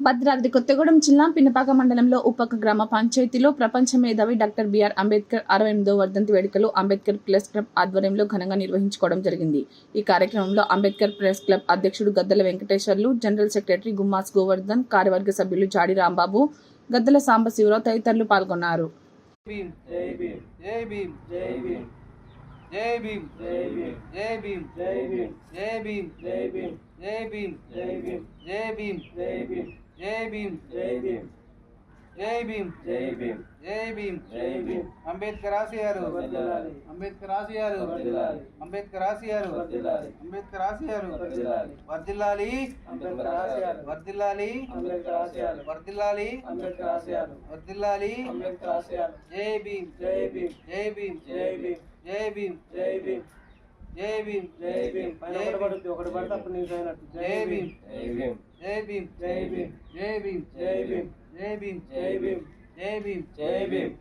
భద్రాద్రి కొత్తగూడెం జిల్లా పినపాక మండలంలో ఉపక గ్రామ పంచాయతీలో ప్రపంచ మేధావి డాక్టర్ బిఆర్ అంబేద్కర్ అరవై ఎనిమిదో వర్ధంతి వేడుకలు అంబేద్కర్ ప్రెస్ క్లబ్ ఆధ్వర్యంలో ఘనంగా నిర్వహించుకోవడం జరిగింది. ఈ కార్యక్రమంలో అంబేద్కర్ ప్రెస్ క్లబ్ అధ్యక్షుడు గద్దల వెంకటేశ్వర్లు జనరల్ సెక్రటరీ గుమ్మాస్ గోవర్ధన్ కార్యవర్గ సభ్యులు జాడి రాంబాబు గద్దల సాంబశివరావు తదితరులు పాల్గొన్నారు. जय भीम जय भीम जय भीम जय भीम जय भीम जय भीम जय भीम जय भीम जय भीम जय भीम जय भीम जय भीम जय भीम जय भीम जय भीम जय भीम अंबेडकर आसियारो अंबेडकर आसियारो अंबेडकर आसियारो अंबेडकर आसियारो वर्दिल्लाली अंबेडकर आसियारो वर्दिलाली अंबेडकर आसियारो वर्दिलाली अंबेडकर आसियारो वर्दिल्लाली अंबेडकर आसियारो जय भीम जय भीम जय भीम जय भीम జై భీమ్ జై భీమ్ జై భీమ్ జై భీమ్ పైన ఒకటి పడుతుంది ఒకటి పడితే అప్పుడు నీకు అయినట్టు జై భీమ్ జై భీమ్ జై భీమ్ జై భీమ్ జై భీమ్ జై భీమ్ జై భీమ్ జై భీమ్ జై భీమ్ జై భీమ్